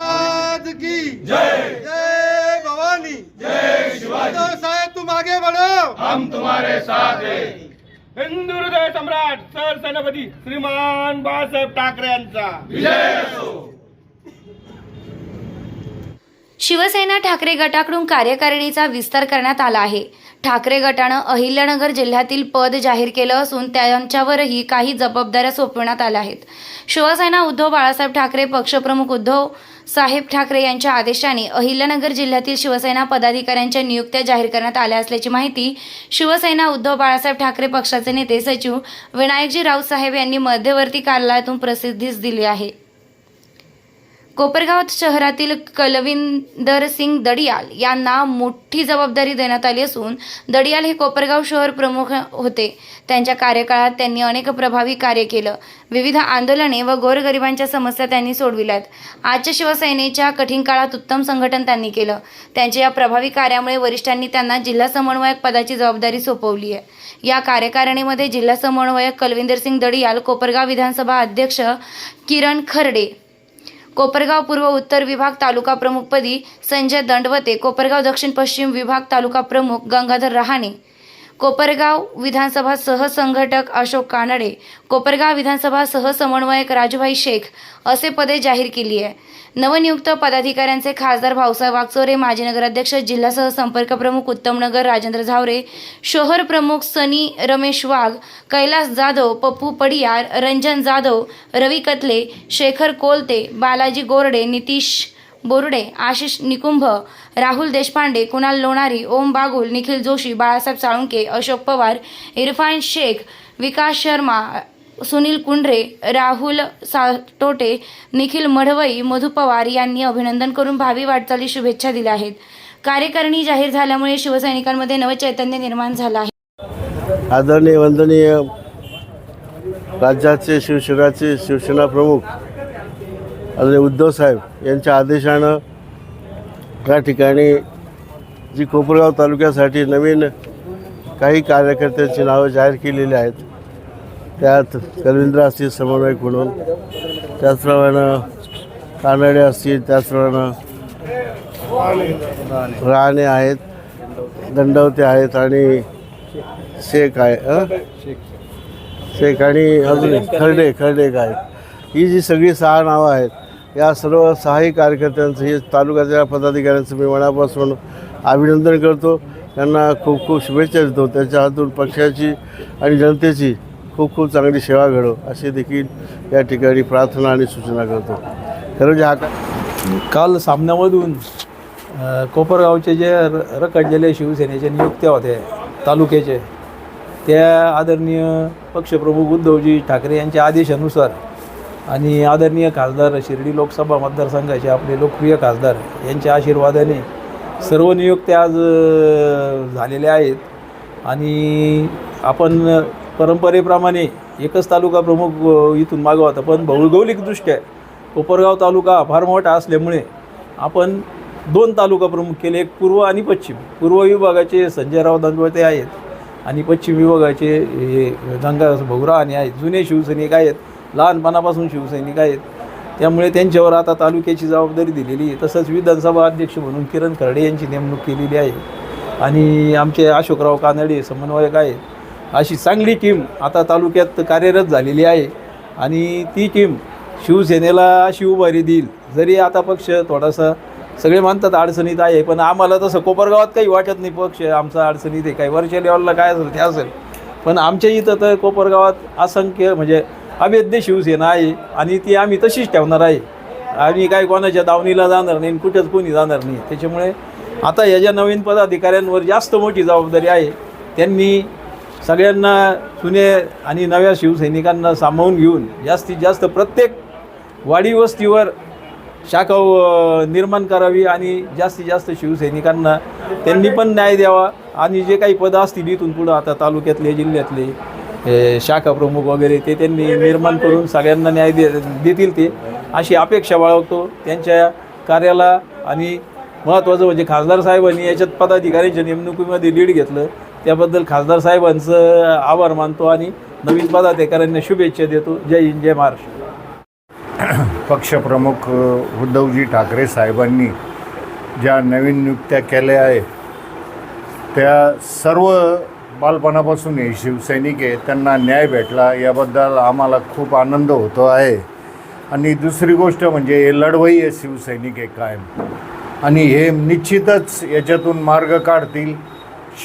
की। जय। जय भवानी। जय शिवाजी। साहेब तुम आगे बढ़ो हम तुम्हारे साथ हैं। हिंदू हृदय सम्राट सर सेनापती श्रीमान बाळासाहेब ठाकरे यांचा. विजय असो। शिवसेना ठाकरे गटाकडून कार्यकारिणीचा विस्तार करण्यात आला आहे. ठाकरे गटानं अहिल्यानगर जिल्ह्यातील पद जाहीर केलं असून त्यांच्यावरही काही जबाबदाऱ्या सोपवण्यात आल्या आहेत. शिवसेना उद्धव बाळासाहेब ठाकरे पक्षप्रमुख उद्धव साहेब ठाकरे यांच्या आदेशाने अहिल्यानगर जिल्ह्यातील शिवसेना पदाधिकाऱ्यांच्या नियुक्त्या जाहीर करण्यात आल्या असल्याची माहिती शिवसेना उद्धव बाळासाहेब ठाकरे पक्षाचे नेते सचिव विनायकजी राऊत साहेब यांनी मध्यवर्ती कार्यालयातून प्रसिद्धीस दिली आहे. कोपरगाव शहरातील कलविंदर सिंग दडियाल यांना मोठी जबाबदारी देण्यात आली असून दडियाल हे कोपरगाव शहर प्रमुख होते. त्यांच्या कार्यकाळात त्यांनी अनेक प्रभावी कार्य केलं. विविध आंदोलने व गोरगरिबांच्या समस्या त्यांनी सोडविल्यात. आजच्या शिवसेनेच्या कठीण काळात उत्तम संघटन त्यांनी केलं. त्यांच्या या प्रभावी कार्यामुळे वरिष्ठांनी त्यांना जिल्हा समन्वयक पदाची जबाबदारी सोपवली आहे. या कार्यकारिणीमध्ये जिल्हा समन्वयक कलविंदर सिंग दडियाल कोपरगाव विधानसभा अध्यक्ष किरण खर्डे कोपरगाव पूर्व उत्तर विभाग तालुका प्रमुखपदी संजय दंडवते. कोपरगाव दक्षिण पश्चिम विभाग तालुका प्रमुख गंगाधर रहाणे. कोपरगाव विधानसभा सहसंघटक अशोक कानडे कोपरगाव विधानसभा सहसमन्वयक राजूभाई शेख असे पदे जाहीर केली आहे. नवनियुक्त पदाधिकाऱ्यांचे खासदार भाऊसाहेब वागचोरे माजी नगराध्यक्ष जिल्हा सहसंपर्क प्रमुख उत्तमनगर राजेंद्र झावरे शोहर प्रमुख सनी रमेश वाघ कैलास जाधव पप्पू पडियार रंजन जाधव रवी कतले शेखर कोलते बालाजी गोरडे नितीश बोर्डे आशिष निकुंभ राहुल देशपांडे कुणाल लोणारी ओम बागुल निखिल जोशी बाळासाहेब साळुंके अशोक पवार इरफान शेख विकास शर्मा सुनील कुंढरे राहुल साटोटे निखिल मढवई मधु पवार यांनी अभिनंदन करून भावी वाटचाली शुभेच्छा दिल्या आहेत. कार्यकारिणी जाहीर झाल्यामुळे शिवसैनिकांमध्ये नवचैतन्य निर्माण झालं आहे. आदरणीय वंदनीय राज्याचे शिवसेनाचे शिवसेना प्रमुख आदरणीय उद्धव साहेब यांच्या आदेशानं त्या ठिकाणी जी कोपरगाव तालुक्यासाठी नवीन काही कार्यकर्त्यांची नावं जाहीर केलेली आहेत त्यात कलविंद्र असतील समन्वयक म्हणून त्याचप्रमाणे कानडे असतील त्याचप्रमाणे राणे आहेत दंडवते आहेत आणि शेख आहे शेख आणि अजून खर्डे खर्डे आहेत. ही जी सगळी सहा नावं आहेत या सर्व सहाही कार्यकर्त्यांचं हे तालुक्याच्या पदाधिकाऱ्यांचं मी मनापासून अभिनंदन करतो. त्यांना खूप खूप शुभेच्छा देतो. त्यांच्या हातून पक्षाची आणि जनतेची खूप खूप चांगली सेवा घडो अशी देखील या ठिकाणी प्रार्थना आणि सूचना करतो. खरं म्हणजे हा काल सामन्यामधून कोपरगावचे जे र रखडलेले शिवसेनेच्या नियुक्त्या होते तालुक्याचे त्या आदरणीय पक्षप्रमुख उद्धवजी ठाकरे यांच्या आदेशानुसार आणि आदरणीय खासदार शिर्डी लोकसभा मतदारसंघाचे आपले लोकप्रिय खासदार यांच्या आशीर्वादाने सर्व नियुक्त्या आज झालेल्या आहेत. आणि आपण परंपरेप्रमाणे एकच तालुका प्रमुख इथून मागं होता पण भौगोलिकदृष्ट्या कोपरगाव तालुका फार मोठा असल्यामुळे आपण दोन तालुका प्रमुख केले एक पूर्व आणि पश्चिम. पूर्व विभागाचे संजयराव दंगवते आहेत आणि पश्चिम विभागाचे हे दंगा भोगरा आणि आहेत. जुने शिवसैनिक आहेत. लहानपणापासून शिवसैनिक आहेत. त्यामुळे त्यांच्यावर आता तालुक्याची जबाबदारी दिलेली आहे. तसंच विधानसभा अध्यक्ष म्हणून किरण खर्डे यांची नेमणूक केलेली आहे. आणि आमचे अशोकराव कानडे समन्वयक आहेत. अशी चांगली टीम आता तालुक्यात कार्यरत झालेली आहे. आणि ती टीम शिवसेनेला अशी उभारी देईल जरी आता पक्ष थोडासा सगळे म्हणतात अडचणीत आहे पण आम्हाला तसं कोपरगावात काही वाटत नाही. पक्ष आमचा अडचणीत आहे. काही वरच्या लेवलला काय असेल ते असेल. पण आमच्या इथं तर कोपरगावात असंख्य म्हणजे अभेद्य शिवसेना आहे आणि ती आम्ही तशीच ठेवणार आहे. आम्ही काय कोणाच्या दावणीला जाणार नाही आणि कुठंच कोणी जाणार नाही. त्याच्यामुळे आता या ज्या नवीन पदाधिकाऱ्यांवर जास्त मोठी जबाबदारी आहे त्यांनी सगळ्यांना जुने आणि नव्या शिवसैनिकांना सामावून घेऊन जास्तीत जास्त प्रत्येक वाडी वस्तीवर शाखा निर्माण करावी आणि जास्तीत जास्त शिवसैनिकांना त्यांनी पण न्याय द्यावा. आणि जे काही पदं असतील इथून पुढं आता तालुक्यातले जिल्ह्यातले शाखा प्रमुख वगैरे ते त्यांनी निर्माण करून सगळ्यांना न्याय दे देतील ते. अशी अपेक्षा बाळगतो. त्यांच्या कार्याला आणि महत्त्वाचं म्हणजे खासदार साहेबांनी याच्यात पदाधिकाऱ्यांच्या नेमणुकीमध्ये लीड घेतलं. त्याबद्दल खासदार साहेबांचं आभार मानतो आणि नवीन पदाधिकाऱ्यांना शुभेच्छा देतो. जय हिंद जय महाराष्ट्र. पक्षप्रमुख उद्धवजी ठाकरे साहेबांनी ज्या नवीन नियुक्त्या केल्या आहेत त्या सर्व बालपणापासून हे शिवसैनिक आहे त्यांना न्याय भेटला याबद्दल आम्हाला खूप आनंद होतो आहे. आणि दुसरी गोष्ट म्हणजे हे लढवई आहे शिवसैनिक आहे कायम. आणि हे निश्चितच याच्यातून मार्ग काढतील.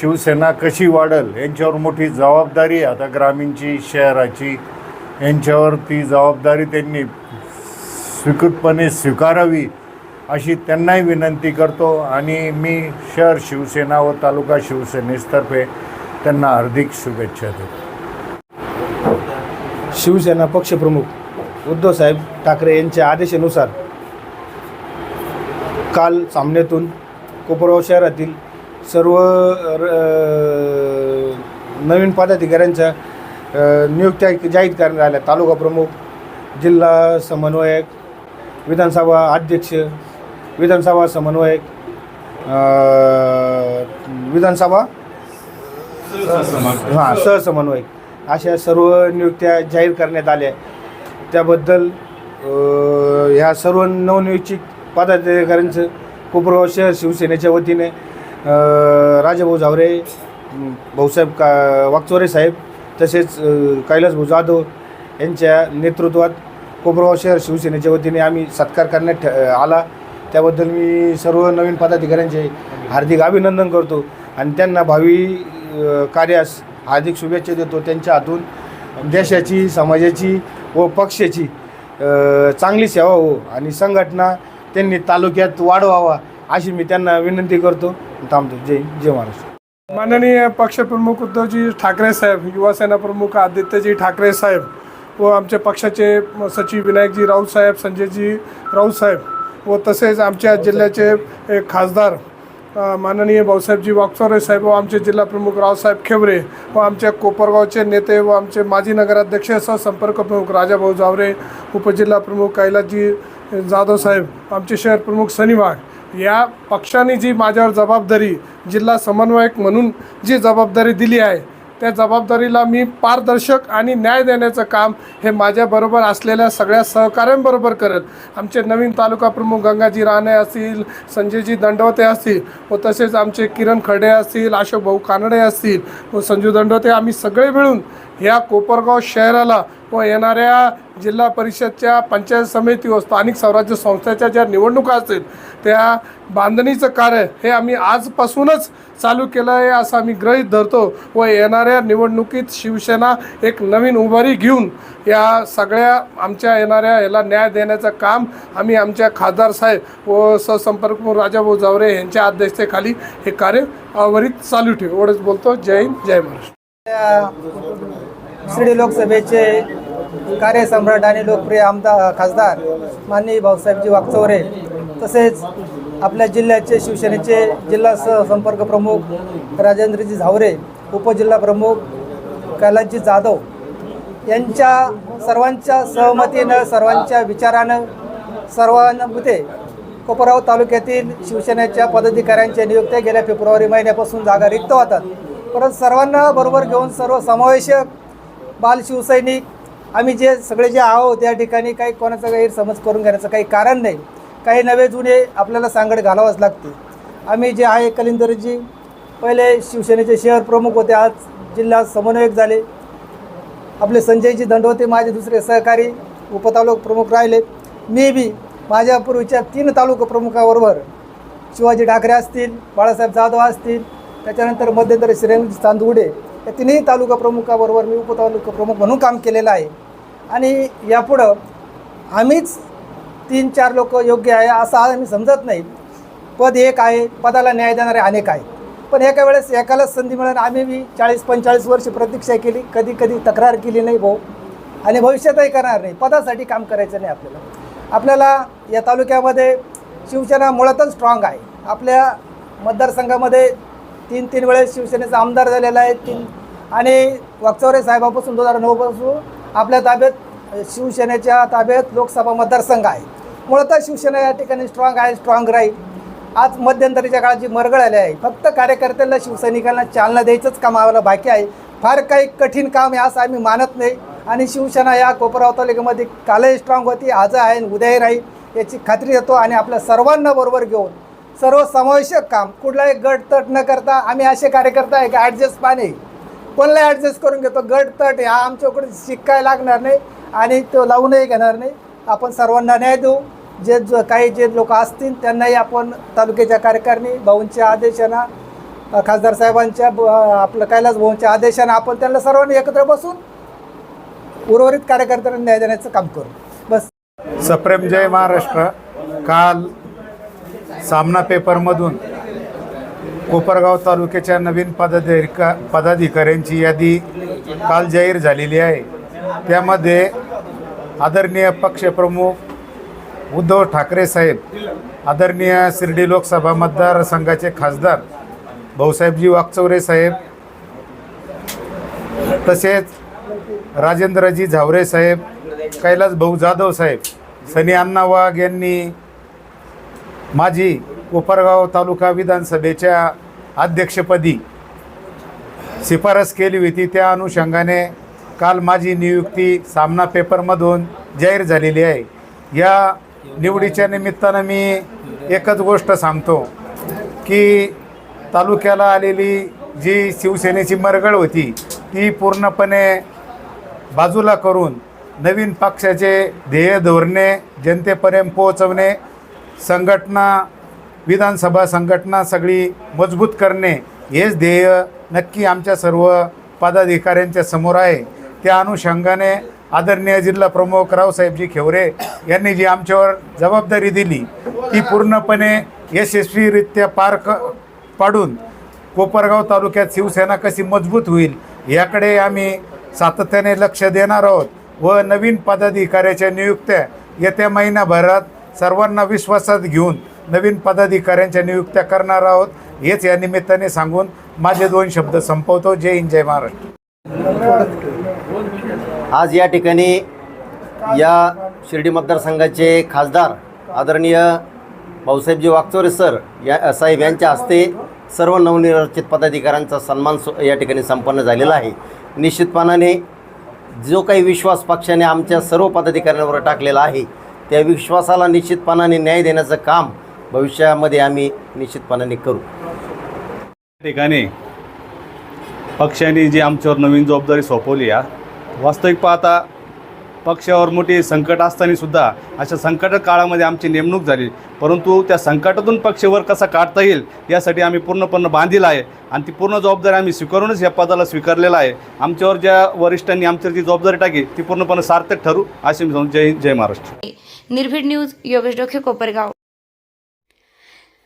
शिवसेना कशी वाढल यांच्यावर मोठी जबाबदारी आहे. आता ग्रामीणची शहराची यांच्यावर ती जबाबदारी त्यांनी स्वीकृतपणे स्वीकारावी अशी त्यांनाही विनंती करतो. आणि मी शहर शिवसेना व तालुका शिवसेनेतर्फे त्यांना हार्दिक शुभेच्छा देतो. शिवसेना पक्षप्रमुख उद्धवसाहेब ठाकरे यांच्या आदेशानुसार काल सामन्यातून कोपरगाव शहरातील सर्व र- नवीन पदाधिकाऱ्यांच्या नियुक्त्या जाहीर करण्यात आल्या. तालुका प्रमुख जिल्हा समन्वयक विधानसभा अध्यक्ष विधानसभा समन्वयक विधानसभा हां सहसमन्वय अशा सर्व नियुक्त्या जाहीर करण्यात आल्या. त्याबद्दल ह्या सर्व नवनियुचित पदाधिकाऱ्यांचं कोपरगाव शहर शिवसेनेच्या वतीने राजाभाऊ झावरे भाऊसाहेब का वाकचोरे साहेब तसेच कैलासभाऊ जाधव यांच्या नेतृत्वात कोपरगाव शहर शिवसेनेच्या वतीने आम्ही सत्कार करण्यात आला. त्याबद्दल मी सर्व नवीन पदाधिकाऱ्यांचे हार्दिक अभिनंदन करतो आणि त्यांना भावी कार्यास हार्दिक शुभेच्छा देतो त्यांच्या हातून. देशाची समाजाची व पक्षाची चांगली सेवा हो आणि संघटना त्यांनी तालुक्यात वाढवावा अशी मी त्यांना विनंती करतो. थांबतो. जय जय महाराष्ट्र. माननीय पक्षप्रमुख उद्धवजी ठाकरे साहेब युवासेना प्रमुख आदित्यजी ठाकरे साहेब व आमच्या पक्षाचे सचिव विनायकजी राऊत साहेब संजयजी राऊत साहेब व तसेच आमच्या जिल्ह्याचे एक खासदार माननीय भाऊसाहेबजी वागचोरे साहेब व आमचे जिल्हा प्रमुख रावसाहेब खेवरे व आमच्या कोपरगावचे नेते व आमचे माजी नगराध्यक्ष सहसंपर्क प्रमुख राजाभाऊ जावरे उपजिल्हा प्रमुख कैलासजी जाधव साहेब आमचे शहर प्रमुख सनी वाघ या पक्षाने जी माझ्यावर जबाबदारी जिल्हा समन्वयक म्हणून जी जबाबदारी दिली आहे त्या जबाबदारीला मी पारदर्शक आणि न्याय देण्याचं काम हे माझ्याबरोबर असलेल्या सगळ्या सहकाऱ्यांबरोबर करत आमचे नवीन तालुका प्रमुख गंगाजी राणे असतील संजयजी दंडवते असतील व तसेच आमचे किरण खडे असतील अशोक भाऊ कानडे असतील व संजू दंडवते आम्ही सगळे मिळून ह्या कोपरगाव शहराला व येणाऱ्या जिल्हा परिषदच्या पंचायत समिती व स्थानिक स्वराज्य संस्थेच्या ज्या निवडणुका असतील त्या बांधणीचं कार्य हे आम्ही आजपासूनच चालू केलं आहे असं आम्ही गृहीत धरतो व येणाऱ्या निवडणुकीत शिवसेना एक नवीन उभारी घेऊन या सगळ्या आमच्या येणाऱ्या याला न्याय देण्याचं काम आम्ही आमच्या खासदार साहेब व सहसंपर्क राजाभाऊ जावरे यांच्या अध्यक्षतेखाली हे कार्य अविरत चालू ठेवू. एवढंच बोलतो. जय हिंद जय महाराष्ट्र. शिर्डी लोकसभेचे कार्यसम्राट आणि लोकप्रिय आमदार खासदार माननीय भाऊसाहेबजी वागचौरे तसेच आपल्या जिल्ह्याचे शिवसेनेचे जिल्हा सहसंपर्क प्रमुख राजेंद्रजी झावरे उपजिल्हा प्रमुख कैलासजी जाधव यांच्या सर्वांच्या सहमतीनं सर्वांच्या विचारानं सर्वांमध्ये कोपराव तालुक्यातील शिवसेनेच्या पदाधिकाऱ्यांच्या नियुक्त्या गेल्या फेब्रुवारी महिन्यापासून जागा रिक्त होतात. परंतु सर्वांना बरोबर घेऊन सर्व समावेशक बाल शिवसैनिक आम्ही जे सगळे जे आहोत त्या ठिकाणी काही कोणाचा गैरसमज करून घेण्याचं काही कारण नाही. काही नवे जुने आपल्याला सांगड घालावंच लागते. आम्ही जे आहे कलिंदरजी पहिले शिवसेनेचे शहर प्रमुख होते आज जिल्हा समन्वयक झाले. आपले संजयजी दंडवते माझे दुसरे सहकारी उपतालुक प्रमुख राहिले. मी बी माझ्या पूर्वीच्या तीन तालुका प्रमुखाबरोबर शिवाजी ठाकरे असतील बाळासाहेब जाधव असतील त्याच्यानंतर मध्यंतरी श्रीरंग चांदुगुडे या तिन्ही तालुका प्रमुखाबरोबर मी उपतालुका प्रमुख म्हणून काम केलेलं आहे. आणि यापुढं आम्हीच तीन चार लोक योग्य आहे असं आज आम्ही समजत नाही. पद एक आहे पदाला न्याय देणारे अनेक आहेत. पण एका वेळेस एकालाच संधी मिळेल आम्ही मी चाळीस पंचेचाळीस वर्ष प्रतीक्षा केली. कधी कधी तक्रार केली नाही भाऊ. आणि भविष्यातही करणार नाही. पदासाठी काम करायचं नाही आपल्याला. आपल्याला या तालुक्यामध्ये शिवसेना मुळातच स्ट्रॉंग आहे. आपल्या मतदारसंघामध्ये तीन तीन वेळेस शिवसेनेचा आमदार झालेला आहे. तीन आणि वागचौरे साहेबापासून दोन हजार नऊपासून आपल्या ताब्यात शिवसेनेच्या ताब्यात लोकसभा मतदारसंघ आहे. मुळतः शिवसेना या ठिकाणी स्ट्रॉंग आहे स्ट्रॉंग राहील. आज मध्यंतरीच्या काळात जी मरगळ आली आहे फक्त कार्यकर्त्यांना शिवसैनिकांना चालना द्यायचंच काम आम्हाला बाकी आहे. फार काही कठीण काम आहे असं आम्ही मानत नाही. आणि शिवसेना या कोपराव तालुक्यामध्ये कालही स्ट्रॉंग होती आज आहे आणि उद्याही राहील याची खात्री देतो आणि आपल्या सर्वांना बरोबर घेऊन सर्व समावेशक काम कुठलाही गट तट न करता आम्ही असे कार्यकर्ता आहे की ॲडजस्ट पाणी. कोणालाही ॲडजस्ट करून घेतो. गट तट हा आमच्याकडे शिक्काय लागणार नाही आणि तो लावूनही घेणार नाही. आपण सर्वांना न्याय देऊ. जे जो काही जे लोक असतील त्यांनाही आपण तालुक्याच्या कार्यकारिणी भाऊंच्या आदेशानं खासदार साहेबांच्या ब- आपलं कैलास भाऊंच्या आदेशानं आपण त्यांना सर्वांनी एकत्र बसून उर्वरित कार्यकर्त्यांना न्याय देण्याचं काम करू. बस. सप्रेम जय महाराष्ट्र. काल सामना पेपरमधून कोपरगाव तालुक्याच्या नवीन पदाधिका पदाधिकाऱ्यांची यादी काल जाहीर झालेली आहे. त्यामध्ये आदरणीय पक्षप्रमुख उद्धव ठाकरे साहेब आदरणीय शिर्डी लोकसभा मतदारसंघाचे खासदार भाऊसाहेबजी वागचौरे साहेब तसेच राजेंद्रजी झावरे साहेब कैलास भाऊ जाधव साहेब सनी अण्णा वाघ यांनी माझी कोपरगाव तालुका विधानसभेच्या अध्यक्षपदी शिफारस केली होती. त्या अनुषंगाने काल माझी नियुक्ती सामना पेपरमधून जाहीर झालेली आहे. या निवडीच्या निमित्तानं मी एकच गोष्ट सांगतो की तालुक्याला आलेली जी शिवसेनेची मरगळ होती ती पूर्णपणे बाजूला करून नवीन पक्षाचे ध्येय धोरणे जनतेपर्यंत पोहोचवणे संघटना विधानसभा संघटना सगळी मजबूत करणे हेच ध्येय नक्की आमच्या सर्व पदाधिकाऱ्यांच्या समोर आहे. त्या अनुषंगाने आदरणीय जिल्हा प्रमुख रावसाहेबजी खेवरे यांनी जी आमच्यावर जबाबदारी दिली ती पूर्णपणे यशस्वीरित्या पार क पाडून कोपरगाव तालुक्यात शिवसेना कशी मजबूत होईल याकडे आम्ही सातत्याने लक्ष देणार आहोत व नवीन पदाधिकाऱ्याच्या नियुक्त्या येत्या महिनाभरात सर्वांना विश्वासात घेऊन नवीन पदाधिकाऱ्यांच्या नियुक्त्या करणार आहोत. हेच या निमित्ताने सांगून माझे दोन शब्द संपवतो. जय हिंद जय महाराष्ट्र. आज या ठिकाणी या शिर्डी मतदारसंघाचे खासदार आदरणीय भाऊसाहेबजी वागचोरे सर या साहेब यांच्या हस्ते सर्व नवनिर्वाचित पदाधिकाऱ्यांचा सन्मान सु या ठिकाणी संपन्न झालेला आहे. निश्चितपणाने जो काही विश्वास पक्षाने आमच्या सर्व पदाधिकाऱ्यांवर टाकलेला आहे त्या विश्वासाला निश्चितपणाने न्याय देण्याचं काम भविष्यामध्ये आम्ही निश्चितपणाने करू. ठिकाणी पक्षाने जी आमच्यावर नवीन जबाबदारी सोपवली या वास्तविक पाहता पक्षावर मोठी संकट असताना सुद्धा अशा संकट काळामध्ये आमची नेमणूक झाली. परंतु त्या संकटातून पक्षावर कसा काढता येईल यासाठी आम्ही पूर्णपणे बांधील आहे आणि ती पूर्ण जबाबदारी आम्ही स्वीकारूनच या पदाला स्वीकारलेला आहे. आमच्यावर ज्या वरिष्ठांनी आमच्यावर जी जबाबदारी टाकली ती पूर्णपणे सार्थक ठरू. असे मी सांगतो जय जय महाराष्ट्र. निर्भीड न्यूज योगेश डोखे कोपरगाव.